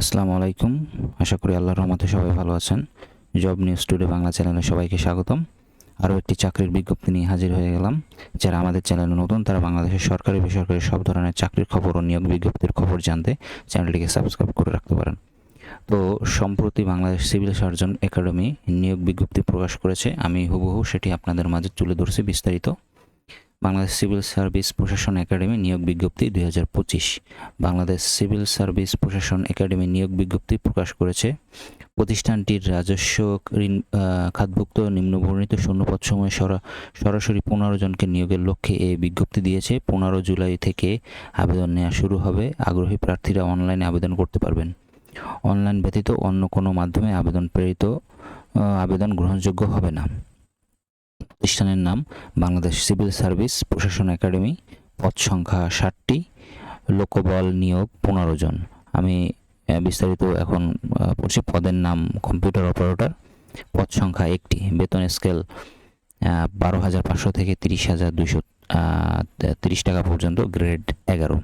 আসসালামু আলাইকুম। আশা করি আল্লাহর রহমতে সবাই ভালো আছেন। জব নিউজ টুডে বাংলা চ্যানেলে সবাইকে স্বাগতম। আরও একটি চাকরির বিজ্ঞপ্তি নিয়ে হাজির হয়ে গেলাম। যারা আমাদের চ্যানেলে নতুন, তারা বাংলাদেশের সরকারি, বেসরকারি সব ধরনের চাকরির খবর ও নিয়োগ বিজ্ঞপ্তির খবর জানতে চ্যানেলটিকে সাবস্ক্রাইব করে রাখতে পারেন। তো সম্প্রতি বাংলাদেশ সিভিল সার্জন একাডেমি নিয়োগ বিজ্ঞপ্তি প্রকাশ করেছে। আমি হুবহু সেটি আপনাদের মাঝে তুলে ধরছি বিস্তারিত। বাংলাদেশ সিভিল সার্ভিস প্রশাসন একাডেমি নিয়োগ বিজ্ঞপ্তি দুই হাজার পঁচিশ। বাংলাদেশ সিভিল সার্ভিস প্রশাসন একাডেমি নিয়োগ বিজ্ঞপ্তি প্রকাশ করেছে। প্রতিষ্ঠানটির রাজস্ব ঋণ খাতভুক্ত নিম্নবর্ণিত শূন্যপদ সময়ে সরা, সরাসরি পনেরো জনকে নিয়োগের লক্ষ্যে এই বিজ্ঞপ্তি দিয়েছে। পনেরো জুলাই থেকে আবেদন নেওয়া শুরু হবে। আগ্রহী প্রার্থীরা অনলাইনে আবেদন করতে পারবেন। অনলাইন ব্যতীত অন্য কোনো মাধ্যমে আবেদন প্রেরিত আবেদন গ্রহণযোগ্য হবে না। প্রতিষ্ঠানের নাম বাংলাদেশ সিভিল সার্ভিস প্রশাসন একাডেমি, পদ সংখ্যা ষাটটি, লোকবল নিয়োগ পনেরো জন। আমি বিস্তারিত এখন পড়ছি পদের নাম কম্পিউটার অপারেটর। পদ সংখ্যা একটি, বেতন স্কেল বারো হাজার পাঁচশো থেকে তিরিশ হাজার দুইশো তিরিশ টাকা পর্যন্ত, গ্রেড এগারো।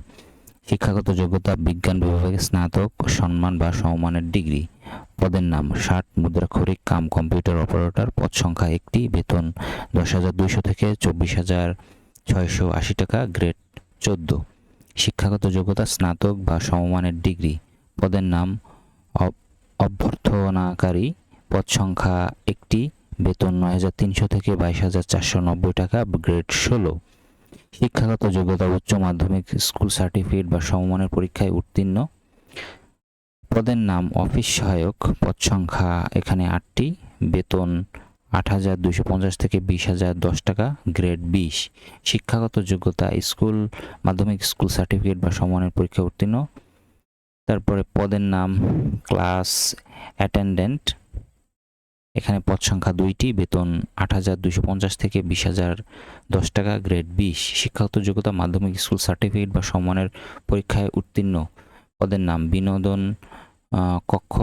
শিক্ষাগত যোগ্যতা বিজ্ঞান বিভাগে স্নাতক, সম্মান বা সমমানের ডিগ্রি। পদের নাম ষাট মুদ্রাক্ষরিক কাম কম্পিউটার অপারেটর। পদ সংখ্যা একটি, বেতন দশ হাজার দুইশো থেকে চব্বিশ হাজার ছয়শো আশি টাকা, গ্রেড চোদ্দ। শিক্ষাগত যোগ্যতা স্নাতক বা সমমানের ডিগ্রি। পদের নাম অভ্যর্থনাকারী। পদ সংখ্যা একটি, বেতন নয় হাজার তিনশো থেকে বাইশ হাজার চারশো নব্বই টাকা, গ্রেড ষোলো। শিক্ষাগত যোগ্যতা উচ্চ মাধ্যমিক স্কুল সার্টিফিকেট বা সমমানের পরীক্ষায় উত্তীর্ণ। পদের নাম অফিস সহায়ক পদ সংখ্যা এখানে আটটি। বেতন আট হাজার দুশো পঞ্চাশ থেকে বিশ হাজার দশ টাকা, গ্রেড বিশ। শিক্ষাগত যোগ্যতা, স্কুল, মাধ্যমিক স্কুল সার্টিফিকেট বা সমানের পরীক্ষা উত্তীর্ণ। তারপরে পদের নাম ক্লাস অ্যাটেন্ডেন্ট। এখানে পদ সংখ্যা দুইটি, বেতন আট হাজার দুশো পঞ্চাশ থেকে বিশ হাজার দশ টাকা, গ্রেড বিশ। শিক্ষাগত যোগ্যতা, মাধ্যমিক স্কুল সার্টিফিকেট বা সমানের পরীক্ষায় উত্তীর্ণ। পদের নাম বিনোদন কক্ষ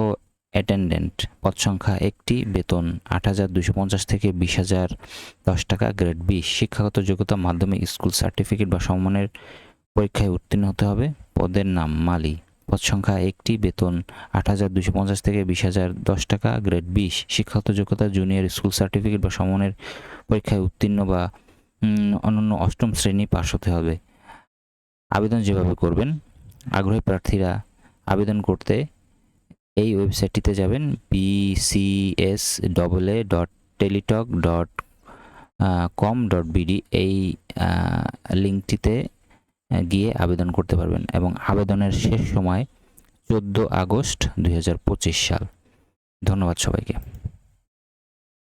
অ্যাটেন্ডেন্ট পদ সংখ্যা একটি বেতন আট হাজার দুশো পঞ্চাশ থেকে বিশ হাজার দশ টাকা গ্রেড বিশ শিক্ষাগত যোগ্যতা মাধ্যমিক স্কুল সার্টিফিকেট বা সম্মানের পরীক্ষায় উত্তীর্ণ হতে হবে। পদের নাম মালি পদ সংখ্যা একটি বেতন আট হাজার দুশো পঞ্চাশ থেকে বিশ হাজার দশ টাকা গ্রেড বিশ শিক্ষাগত যোগ্যতা জুনিয়র স্কুল সার্টিফিকেট বা সম্মানের পরীক্ষায় উত্তীর্ণ বা উম, অনন্য অষ্টম শ্রেণি পাশ হতে হবে। আবেদন যেভাবে করবেন আগ্রহী প্রার্থীরা আবেদন করতে এই ওয়েবসাইটটিতে যাবেন BCS double A dot Teletalk dot com dot BD এই লিঙ্কটিতে গিয়ে আবেদন করতে পারবেন এবং আবেদনের শেষ সময় চোদ্দ আগস্ট দু হাজার পঁচিশ সাল। ধন্যবাদ সবাইকে।